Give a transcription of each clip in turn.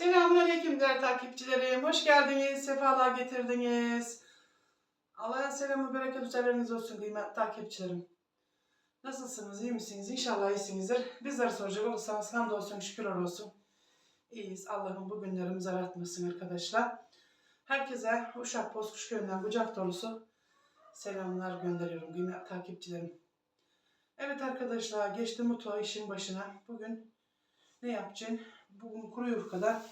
Selamünaleyküm değerli takipçilerim. Hoş geldiniz, sefalar getirdiniz. Allah'ın selamı, bereket üzeriniz olsun kıymetli takipçilerim. Nasılsınız, iyi misiniz? İnşallah iyisinizdir. Bizleri soracak olursanız hamdolsun, şükürler olsun. İyiyiz. Allah'ın bu günlerimizi aratmasın arkadaşlar. Herkese Uşak Bozkuş Köyü'nden kucak dolusu selamlar gönderiyorum kıymetli takipçilerim. Evet arkadaşlar, geçtim mutfağa işin başına. Bugün ne yapacaksın? Bugün kuru yufkadan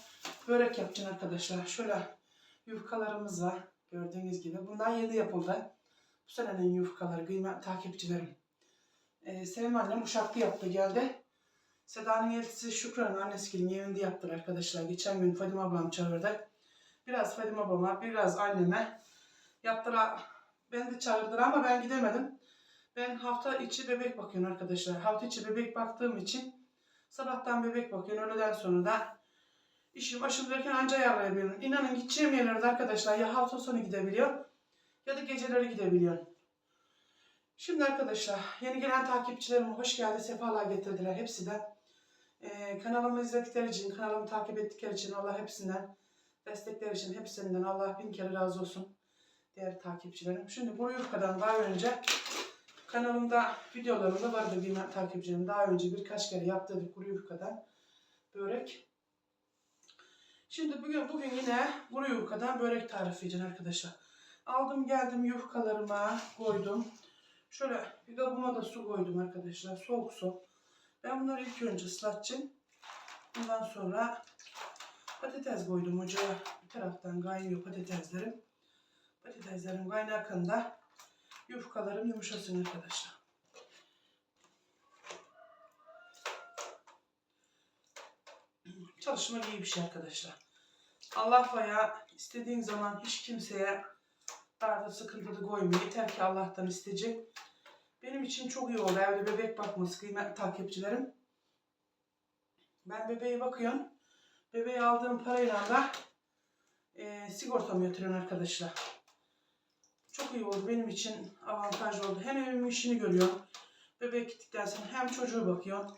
börek yapacaksın arkadaşlar. Şöyle yufkalarımız var. Gördüğünüz gibi. Bunlar yeni yapıldı. Bu senenin yufkaları kıymetli takipçilerim. Ee, Sevim annem uşaklı yaptı geldi. Seda'nın eltisi Şükran'ın annesinin evinde yaptılar arkadaşlar. Geçen gün Fadime ablam çağırdı. Biraz Fadime ablama, biraz anneme yaptılar. Ben de çağırdılar ama ben gidemedim. Ben hafta içi bebek bakıyorum arkadaşlar. Hafta içi bebek baktığım için Sabahtan bebek bakıyorum. Öğleden sonra da işim başımdayken anca ayarlayabiliyorum. İnanın gideceğim yerlerde arkadaşlar ya hafta sonu gidebiliyor ya da geceleri gidebiliyor. Şimdi arkadaşlar yeni gelen takipçilerim hoş geldi. Sefalar getirdiler hepsi de. Ee, kanalımı izledikleri için, kanalımı takip ettikleri için Allah hepsinden destekleri için hepsinden Allah bin kere razı olsun. Değerli takipçilerim. Şimdi bu yufkadan daha önce Kanalımda videolarımda vardı bir takipçilerim. Daha önce birkaç kere yaptığım kuru yufkadan börek. Şimdi bugün bugün yine kuru yufkadan börek tarifi edeceğim arkadaşlar. Aldım geldim yufkalarıma koydum. Şöyle bir kabıma da su koydum arkadaşlar. Soğuk su. Ben bunları ilk önce ıslatacağım. Bundan sonra patates koydum ocağa. Bir taraftan kaynıyor patateslerim. Patateslerim kaynarken da yufkalarım yumuşasın arkadaşlar. Çalışmak iyi bir şey arkadaşlar. Allah veya istediğin zaman hiç kimseye darda sıkıntıda koymuyor. Yeter ki Allah'tan isteyecek. Benim için çok iyi oldu evde bebek bakması kıymetli takipçilerim. Ben bebeğe bakıyorum. Bebeği aldığım parayla da e, sigortamı yatırıyorum arkadaşlar. Çok iyi oldu. Benim için avantaj oldu. Hem evimin işini görüyorum. Bebek gittikten sonra hem çocuğu bakıyorum.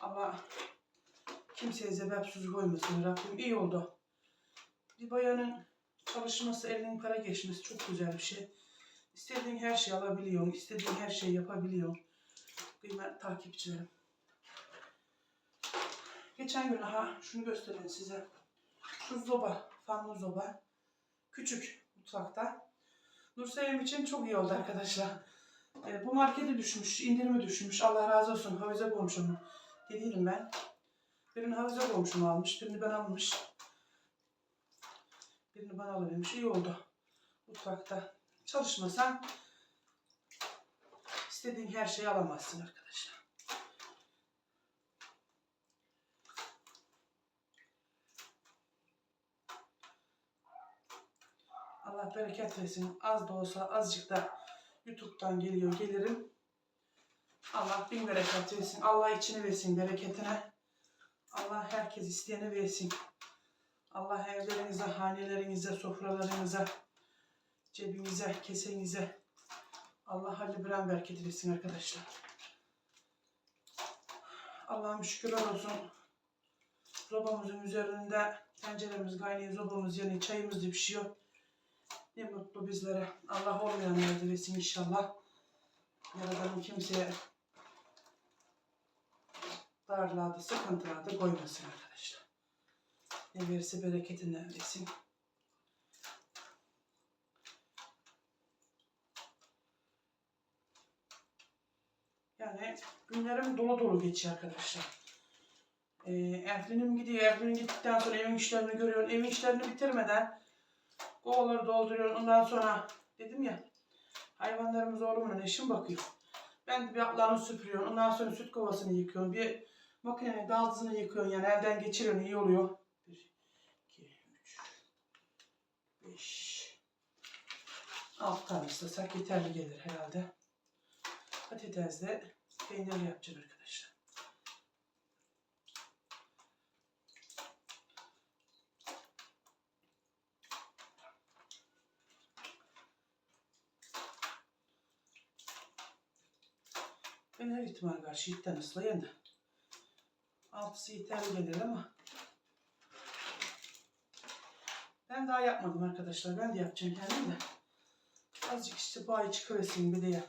Ama kimseye sebepsiz koymasın Rabbim. iyi oldu. Bir bayanın çalışması, elinin para geçmesi çok güzel bir şey. İstediğin her şeyi alabiliyorsun. istediğin her şeyi yapabiliyorsun. Kıymetli takipçilerim. Geçen gün aha şunu göstereyim size. Şu zoba, fanlı zoba. Küçük mutfakta. Nursevim için çok iyi oldu arkadaşlar. E, bu markete düşmüş, indirimi düşmüş. Allah razı olsun. Havize komşum dediydim ben. Birini Havize komşum almış, birini ben almış. Birini bana alıvermiş. İyi oldu. Mutfakta çalışmasan istediğin her şeyi alamazsın arkadaşlar. Bereket versin. Az da olsa azıcık da YouTube'dan geliyor gelirim. Allah bin bereket versin. Allah içini versin bereketine. Allah herkes isteyene versin. Allah evlerinize, hanelerinize, sofralarınıza, cebinize, kesenize Allah halli biren bereket versin arkadaşlar. Allah'ım şükürler olsun. Sobamızın üzerinde tenceremiz kaynıyor, sobamız yanıyor, çayımız da pişiyor. Ne mutlu bizlere. Allah olmayanlara da versin inşallah. Yaradanın kimseye darlarda, sıkıntılarda koymasın arkadaşlar. Ne verirse bereketinden versin. Yani günlerim dolu dolu geçiyor arkadaşlar. Ee, Eflinim gidiyor. Eflinim gittikten sonra evin işlerini görüyorsun. Evin işlerini bitirmeden Kovaları dolduruyor. Ondan sonra dedim ya hayvanlarımız oğlumla eşim bakıyor. Ben de bir atlarını süpürüyorum. Ondan sonra süt kovasını yıkıyorum. Bir makinenin daldızını yıkıyorum. Yani elden geçiriyorum. iyi oluyor. 1, 2, 3, 5, 6 tane ıslasak yeterli gelir herhalde. Patatesle peynir yapacağım arkadaşlar. Ben her ihtimal karşı itten ıslayan da. Altısı yeterli gelir ama Ben daha yapmadım arkadaşlar. Ben de yapacağım kendim de. Azıcık işte bu ay çıkıversin bir de ya.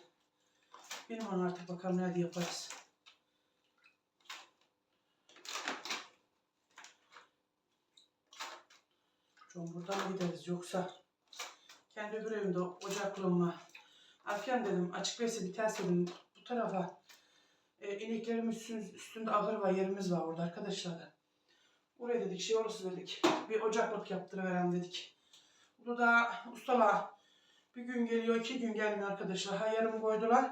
Benim onu artık bakalım nerede yaparız. Çok buradan gideriz yoksa kendi öbür evimde ocaklığıma Erken dedim açık besi biterse dedim bu tarafa e, üstünde ahır var yerimiz var orada arkadaşlar. Oraya dedik şey orası dedik. Bir ocaklık yaptırıverem dedik. Bu da ustalar bir gün geliyor iki gün gelmiyor arkadaşlar. Ha yarım koydular.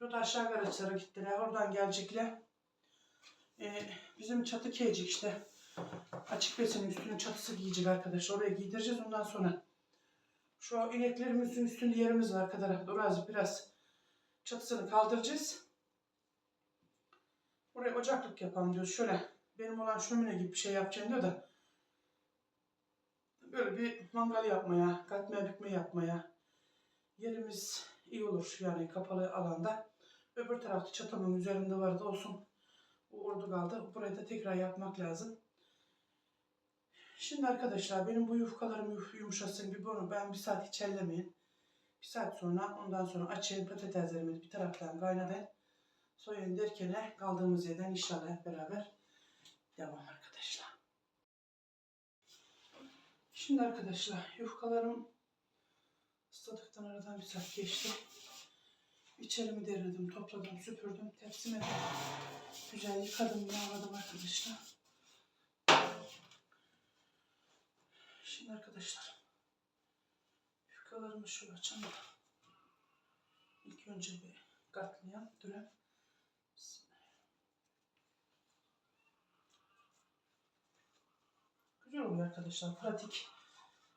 Bu da aşağı garaçlara gittiler. Oradan gelecekler. E, bizim çatı keyecek işte. Açık besinin üstünün çatısı giyecek arkadaşlar. Oraya giydireceğiz ondan sonra. Şu ineklerimizin üstünde yerimiz var arkadaşlar. Orası biraz çatısını kaldıracağız. Oraya ocaklık yapalım diyoruz. Şöyle benim olan şömine gibi bir şey yapacağım diyor da böyle bir mangal yapmaya, katmer bükme yapmaya yerimiz iyi olur yani kapalı alanda. Öbür tarafta çatımın üzerinde vardı olsun. O orada kaldı. Burayı da tekrar yapmak lazım. Şimdi arkadaşlar benim bu yufkalarım yuf- yumuşasın bir bunu ben bir saat hiç ellemeyin. Bir saat sonra ondan sonra açayım patateslerimi bir taraftan kaynadı. Soyun derken kaldığımız yerden inşallah beraber devam arkadaşlar. Şimdi arkadaşlar yufkalarım ısladıktan aradan bir saat geçti. İçerimi derledim, topladım, süpürdüm. Tepsime de güzel yıkadım, yağladım arkadaşlar. Şimdi arkadaşlar yufkalarımı şöyle açalım. İlk önce bir katlayalım. Dürem. Güzel oluyor arkadaşlar. Pratik.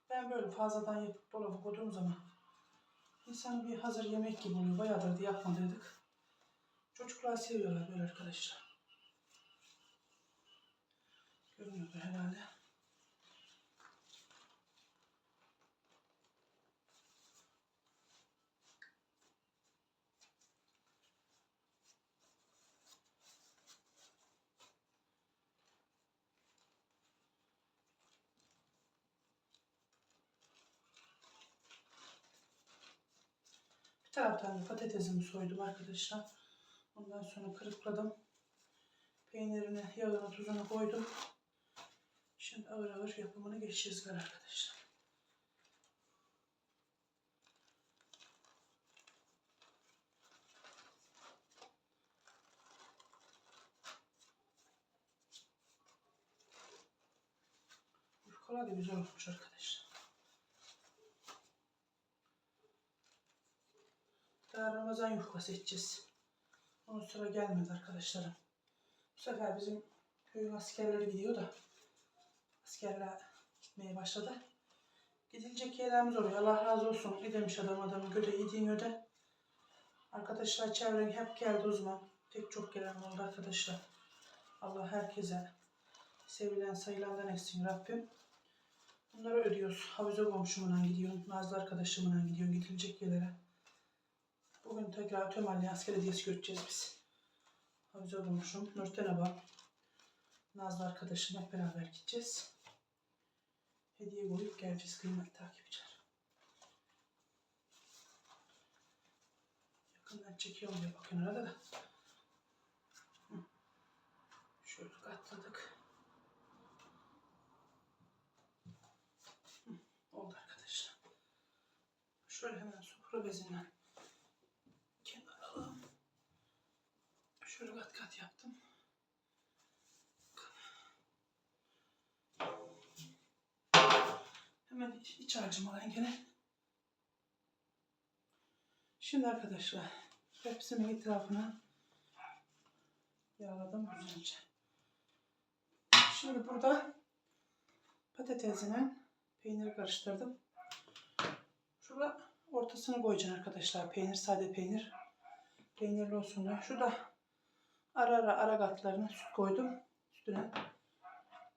Ben böyle fazladan yapıp dolaba koyduğum zaman insan bir hazır yemek gibi oluyor. Bayağıdır da yapmadıydık. Çocuklar seviyorlar böyle arkadaşlar. Görünüyordur herhalde. Bir taraftan da patatesimi soydum arkadaşlar. Ondan sonra kırıkladım. Peynirini, yağını, tuzunu koydum. Şimdi ağır ağır yapımını geçeceğiz arkadaşlar. Yufkalar da güzel olmuş arkadaşlar. Daha Ramazan yufkası edeceğiz. Onun sıra gelmedi arkadaşlarım. Bu sefer bizim köyün askerleri gidiyor da askerler gitmeye başladı. Gidilecek yerlerimiz oluyor. Allah razı olsun. Ne adam adamı göde yediğin öde. Arkadaşlar çevren hep geldi o zaman. Tek çok gelen oldu arkadaşlar. Allah herkese sevilen sayılandan etsin Rabbim. Bunları ödüyoruz. Havuza komşumla gidiyorum. Nazlı arkadaşımla gidiyorum. Gidilecek yerlere. Bugün tekrar Tömelli Asker Hediyesi göreceğiz biz. Havuza komşum. Nurten Aba. Nazlı arkadaşım hep beraber gideceğiz. Hediye koyup geleceğiz kıymetli takipçiler. Yakından çekiyorum diye bakın arada da. Şöyle katladık. Oldu arkadaşlar. Şöyle hemen sofra bezinden kenara alalım. Şöyle kat kat yaptım. Hemen iç, iç harcımı alayım gene. Şimdi arkadaşlar hepsinin etrafına yağladım güzelce. Şimdi burada patatesine peyniri karıştırdım. Şurada ortasını koyacaksın arkadaşlar. Peynir, sade peynir. Peynirli olsun diye. Şurada ara ara ara katlarına süt koydum. Üstüne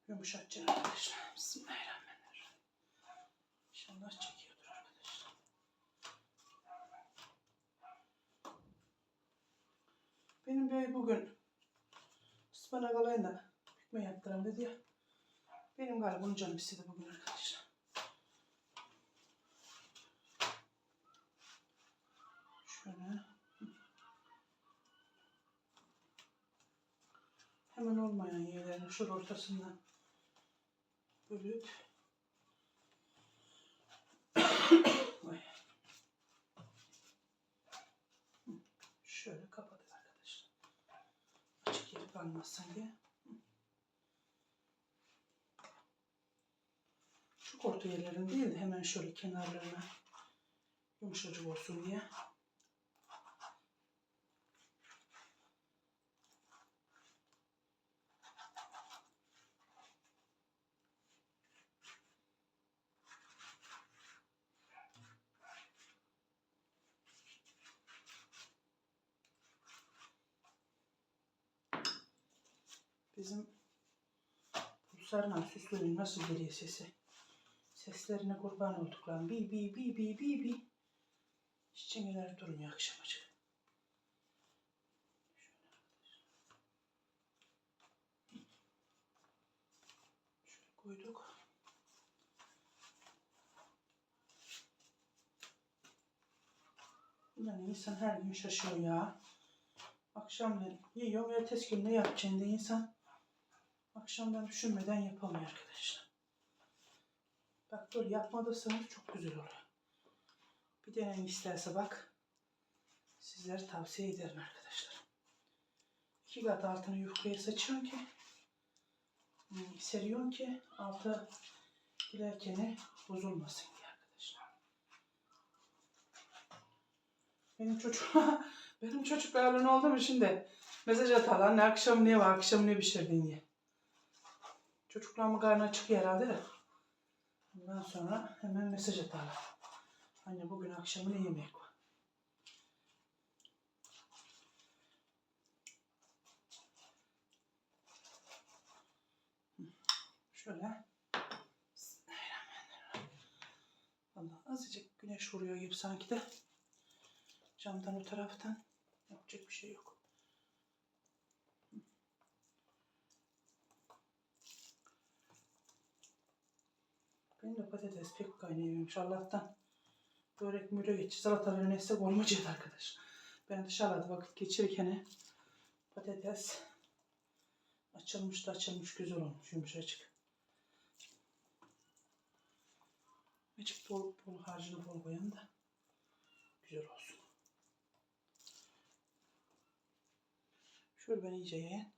yumuşatacaksın arkadaşlar. Bismillahirrahmanirrahim videolar çekiyordur arkadaşlar. Benim bey bugün ıspanak alayım da pükme yaptıram dedi ya. Benim galiba onun canım istedi bugün arkadaşlar. Şöyle. Hemen olmayan yerlerini şur ortasından bölüp Şöyle kapatın arkadaşlar. Açık yeri kalmazsan diye. Çok orta yerlerin değil de hemen şöyle kenarlarına yumuşacık olsun diye. Bizim Pulsarla süslünün nasıl geliyor sesi? Seslerine kurban olduk lan. Bi bi bi bi bi bi. Çiçeğler durmuyor akşam açık. Şöyle koyduk. Yani insan her gün şaşıyor ya. Akşam yiyor, ertesi gün ne yapacağını insan akşamdan düşünmeden yapamıyor arkadaşlar. Bak böyle yapmadıysanız çok güzel oluyor. Bir deneyin isterse bak. Sizlere tavsiye ederim arkadaşlar. İki kat altını yufkaya saçıyorsun ki hmm, seriyorsun ki altı girerken bozulmasın diye arkadaşlar. Benim çocuk benim çocuklarla ne oldu mu şimdi? Mesaj atarlar akşam ne var akşam ne pişirdin diye. Çocuklarımın karnı açık herhalde de. Ondan sonra hemen mesaj atarlar. Anne bugün akşamı ne yemek var? Şöyle. Allah azıcık güneş vuruyor gibi sanki de. Camdan o taraftan yapacak bir şey yok. Benim de patates pek kaynayamamış Allah'tan. Börek müre geçti. Salataların neyse olmayacak arkadaş. Ben dışarıda vakit geçirirken patates açılmış da açılmış güzel olmuş yumuşacık. Azıcık bol, bol harcını bol koyun da güzel olsun. Şöyle ben iyice yiyin.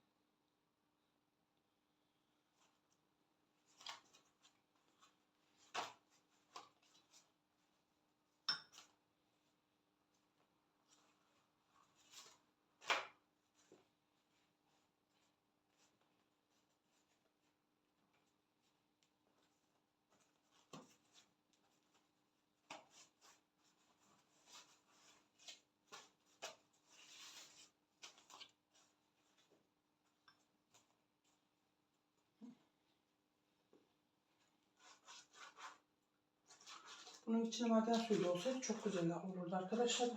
Bunun içine maden suyu olsaydı çok güzel olurdu arkadaşlar.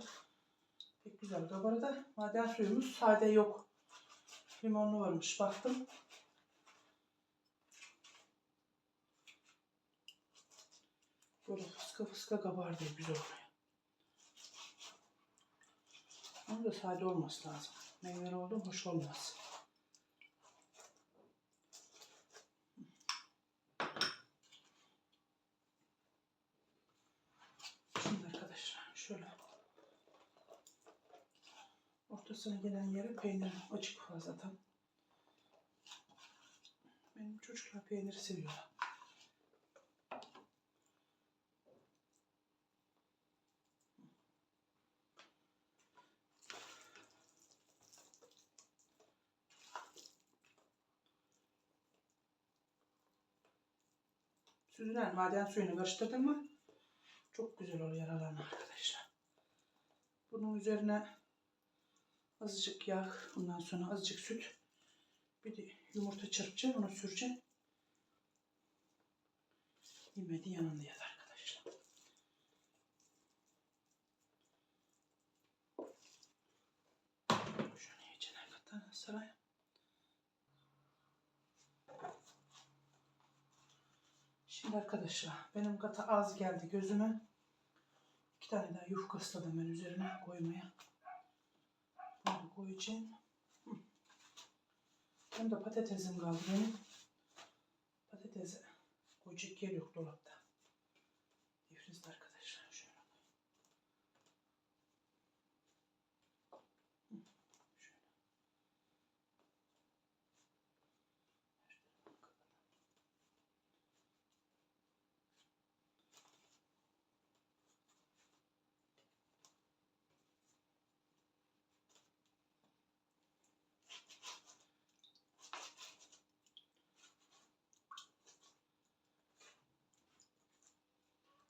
Pek güzel. Bu arada maden suyumuz sade yok. Limonlu varmış. Baktım. Böyle fıska fıska kabardı. Güzel oluyor. Ama da sade olması lazım. Meyveli oldu hoş olmaz. Şimdi arkadaşlar şöyle ortasına gelen yere peynir açık fazladan. Benim çocuklar peyniri seviyorlar. Süzülen maden suyunu karıştırdım mı çok güzel oluyor aralarına arkadaşlar. Bunun üzerine azıcık yağ, ondan sonra azıcık süt. Bir de yumurta çırpacağım, onu süreceğim. Yemedi yanında yat arkadaşlar. Şunu iyice hakikaten sarayım. Şimdi arkadaşlar benim kata az geldi gözüme. tane daha yufka ısladım ben üzerine koymaya. Bunu koyacağım. Hem de patatesim kaldı benim. Patatesi koyacak yer yok dolapta. Difrizde arkadaşlar şöyle. Hı, şöyle.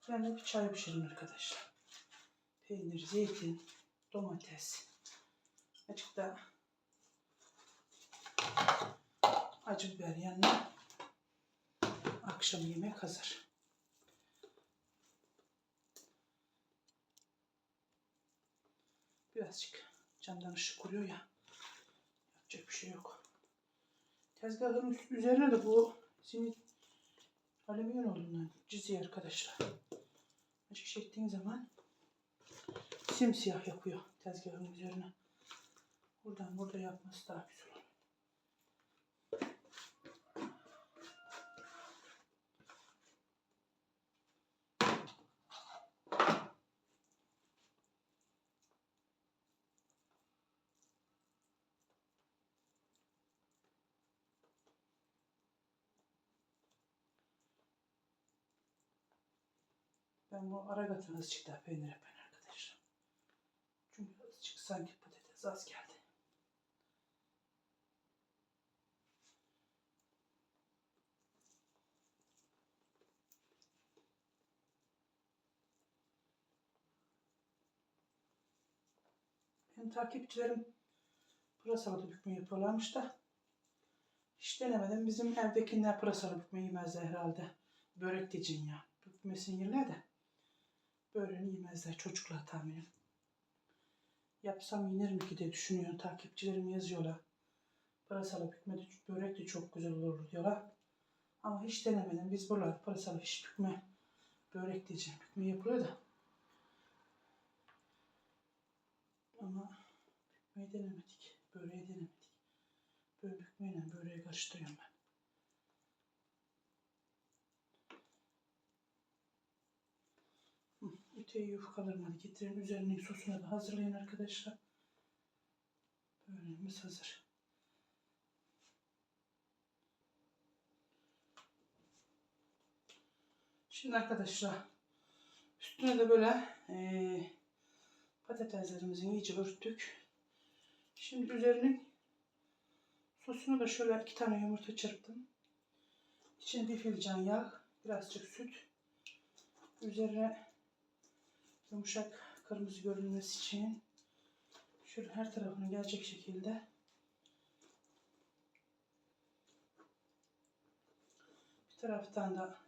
Ben de bir çay pişirdim arkadaşlar. Peynir, zeytin, domates. Azıcık da acı biber yanına akşam yemek hazır. Birazcık camdan ışık vuruyor ya. Yapacak bir şey yok. Tezgahın üzerine de bu simit alüminyum olduğundan çiziyor arkadaşlar. Açık çektiğin zaman simsiyah yapıyor tezgahın üzerine. Buradan burada yapması daha güzel olur. Ben bu ara katına azıcık daha peynir yapayım arkadaşlar. Çünkü azıcık sanki patates az geldi. Benim takipçilerim pırasalı bükme yapıyorlarmış da hiç denemedim. Bizim evdekiler pırasalı bükme yemezler herhalde. Börek diyeceksin ya. Bükmesini yerler de. Böreğini yemezler çocuklar tahminim. Yapsam yenir mi ki diye düşünüyor. Takipçilerim yazıyorlar. Pırasalı bükme de, börek de çok güzel olur diyorlar. Ama hiç denemedim. Biz buralarda pırasalı hiç bükme börek diyeceğim. Bükme yapılıyor da. Ama bükmeyi denemedik. Böreği denemedik. Böyle bükmeyle böreği karıştırıyorum Öteyi yufkalarımı hadi getirin. Üzerine sosunu da hazırlayın arkadaşlar. Böreğimiz hazır. Şimdi arkadaşlar üstüne de böyle eee patateslerimizi iyice örttük. Şimdi üzerine sosunu da şöyle iki tane yumurta çırptım. İçine bir fincan yağ, birazcık süt. Üzerine yumuşak kırmızı görünmesi için şöyle her tarafına gelecek şekilde bir taraftan da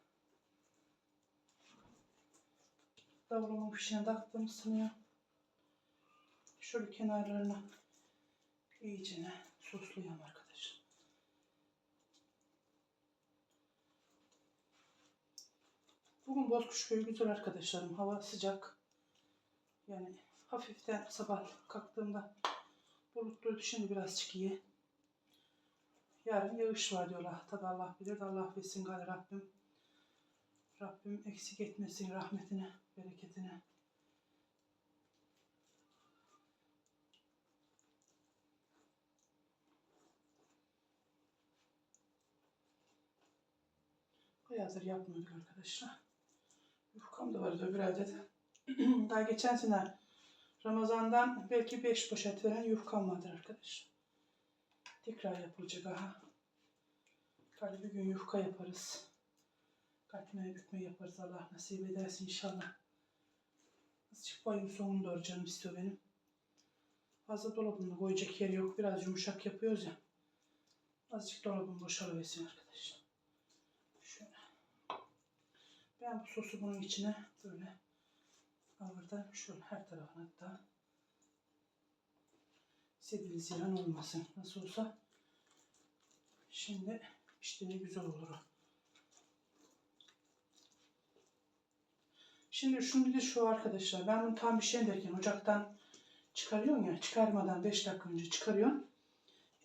davulumun pişine taktım ısınıyor. Şöyle kenarlarına iyicene soslayalım arkadaşlar. Bugün Bozkuşköy güzel arkadaşlarım. Hava sıcak. Yani hafiften sabah kalktığımda bulutluydu. Şimdi birazcık iyi. Yarın yağış var diyorlar. Tabi Allah bilir. de Allah bilsin gari Rabbim. Rabbim eksik etmesin rahmetine, bereketine. Bayağıdır yapmıyorduk arkadaşlar. Yufkam da vardı öbür ayda da. Daha geçen sene Ramazan'dan belki 5 poşet veren yufkam vardır arkadaşlar. Tekrar yapılacak aha. Hadi bir gün yufka yaparız. Katmaya bükme yaparız Allah nasip ederse inşallah. Azıcık bayım sonunu doğru canım istiyor benim. Fazla dolabımda koyacak yer yok. Biraz yumuşak yapıyoruz ya. Azıcık dolabım boşalıversin arkadaşlar. Şöyle. Ben bu sosu bunun içine böyle ağırdan şöyle her tarafına hatta sebil ziyan olmasın. Nasıl olsa şimdi işte ne güzel olur. Şimdi şunu bir de şu arkadaşlar. Ben bunu tam bir şey derken ocaktan çıkarıyorsun ya. Çıkarmadan 5 dakika önce çıkarıyorsun.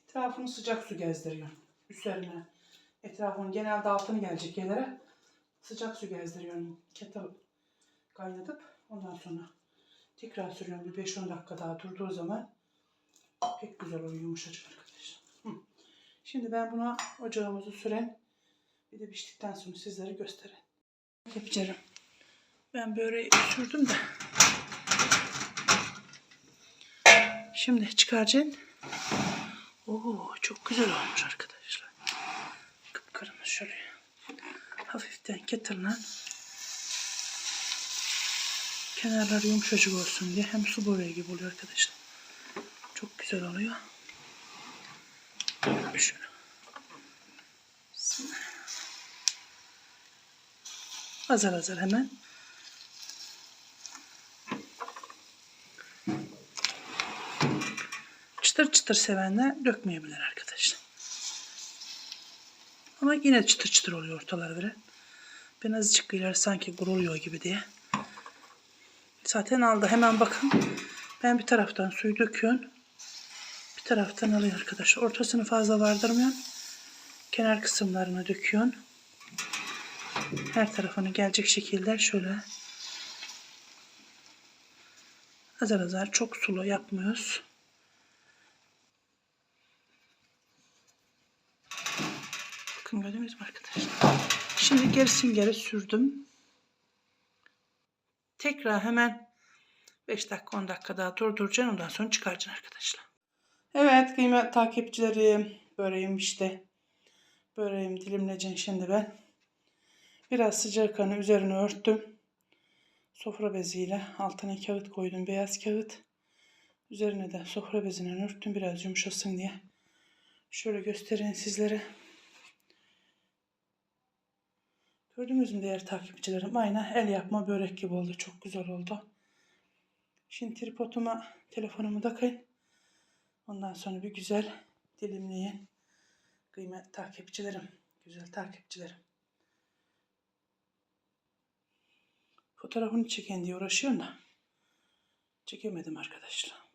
Etrafını sıcak su gezdiriyorsun. Üzerine. Etrafının genelde altını gelecek yerlere sıcak su gezdiriyorsun. Kettle kaynatıp ondan sonra tekrar sürüyorum. Bir 5-10 dakika daha durduğu zaman pek güzel oluyor yumuşacık arkadaşlar. Şimdi ben buna ocağımızı süren bir de piştikten sonra sizlere göstereyim. Yapacağım. Ben böreği sürdüm de. Şimdi çıkaracağım. Oo çok güzel olmuş arkadaşlar. Kıpkırmızı şöyle. Hafiften kettle'la kenarları yumuşacık olsun diye hem su böreği gibi oluyor arkadaşlar. Çok güzel oluyor. Şöyle. Azar azar hemen. Çıtır çıtır sevenler dökmeyebilir arkadaşlar. Ama yine çıtır çıtır oluyor ortalar böyle. Ben azıcık ileri sanki guruluyor gibi diye. Zaten aldı. Hemen bakın. Ben bir taraftan suyu döküyorum. Bir taraftan alıyor arkadaşlar. Ortasını fazla vardırmıyorum. Kenar kısımlarına döküyorum. Her tarafını gelecek şekilde şöyle azar azar çok sulu yapmıyoruz. Bakın gördünüz mü arkadaşlar? Şimdi gerisin geri sürdüm. Tekrar hemen 5 dakika 10 dakika daha durduracaksın. Ondan sonra çıkaracaksın arkadaşlar. Evet kıymetli takipçilerim. Böreğim işte. Böreğimi dilimleyeceğim şimdi ben. Biraz sıcak kanı üzerine örttüm. Sofra beziyle altına kağıt koydum. Beyaz kağıt. Üzerine de sofra bezinden örttüm. Biraz yumuşasın diye. Şöyle göstereyim sizlere. Gördünüz mü değerli takipçilerim? Aynen el yapma börek gibi oldu. Çok güzel oldu. Şimdi tripoduma telefonumu takayım. Ondan sonra bir güzel dilimleyin. Kıymetli takipçilerim. Güzel takipçilerim. Fotoğrafını çeken diye uğraşıyorum da. Çekemedim arkadaşlar.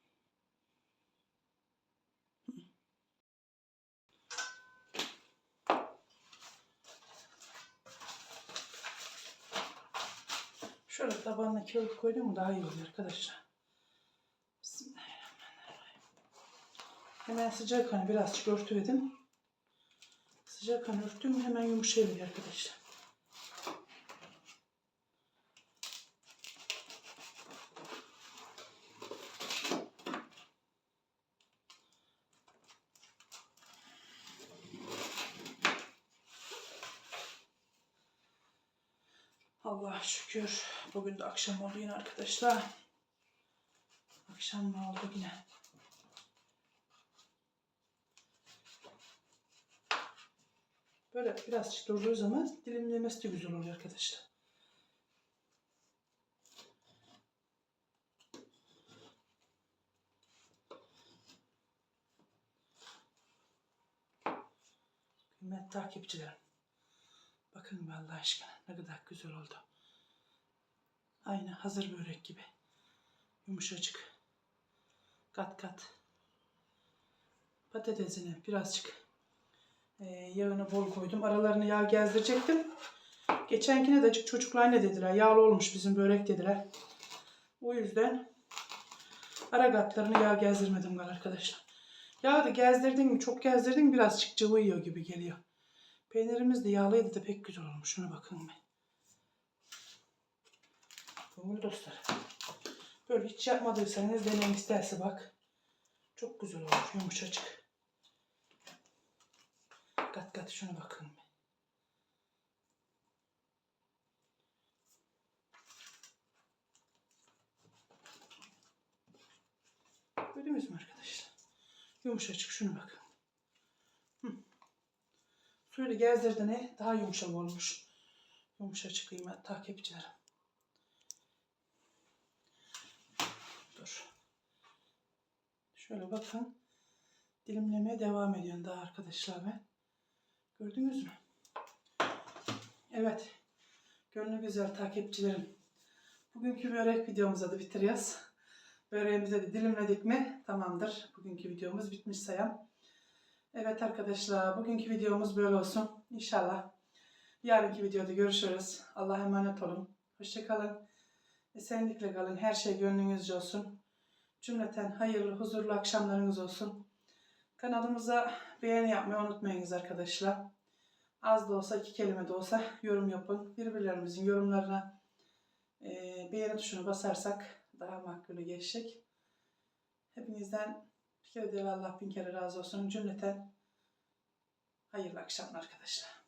Şöyle tabağına kağıt koydum mu daha iyi oluyor arkadaşlar. Bismillahirrahmanirrahim. Hemen sıcak kanı birazcık örtüverdim. Sıcak kanı örttüm mü hemen yumuşayabiliyor arkadaşlar. Allah şükür. Bugün de akşam oldu yine arkadaşlar. Akşam mı oldu yine? Böyle biraz durduğu zaman dilimlemesi de güzel oluyor arkadaşlar. Kıymetli takipçilerim. Bakın be Allah aşkına ne kadar güzel oldu. Aynı hazır börek gibi. Yumuşacık. Kat kat. Patatesini birazcık e, yağını bol koydum. Aralarını yağ gezdirecektim. Geçenkine de çocuklar ne dediler? Yağlı olmuş bizim börek dediler. O yüzden ara katlarını yağ gezdirmedim ben arkadaşlar. Yağı da gezdirdin mi çok gezdirdin mi birazcık cıvıyor gibi geliyor. Peynirimiz de yağlıydı da pek güzel olmuş. Şuna bakın be. Bunu dostlar. Böyle hiç yapmadıysanız deneyin isterse bak. Çok güzel olmuş yumuşacık. Kat kat şuna bakın. Gördünüz mü arkadaşlar? Yumuşacık şuna bakın. Suyunu gezdirdi ne? Daha yumuşak olmuş. Yumuşacık kıymet takipçilerim. Şöyle bakın. Dilimlemeye devam ediyorum daha arkadaşlar ben. Gördünüz mü? Evet. Gönlü güzel takipçilerim. Bugünkü börek videomuzu da bitiriyoruz. Böreğimizi de dilimledik mi tamamdır. Bugünkü videomuz bitmiş sayam. Evet arkadaşlar bugünkü videomuz böyle olsun. İnşallah yarınki videoda görüşürüz. Allah'a emanet olun. Hoşçakalın. Esenlikle kalın. Her şey gönlünüzce olsun. Cümleten hayırlı, huzurlu akşamlarınız olsun. Kanalımıza beğeni yapmayı unutmayınız arkadaşlar. Az da olsa iki kelime de olsa yorum yapın. Birbirlerimizin yorumlarına eee, beğeni tuşunu basarsak daha makbule geçecek. Hepinizden bir kere değil Allah bin kere razı olsun. Cümleten hayırlı akşamlar arkadaşlar.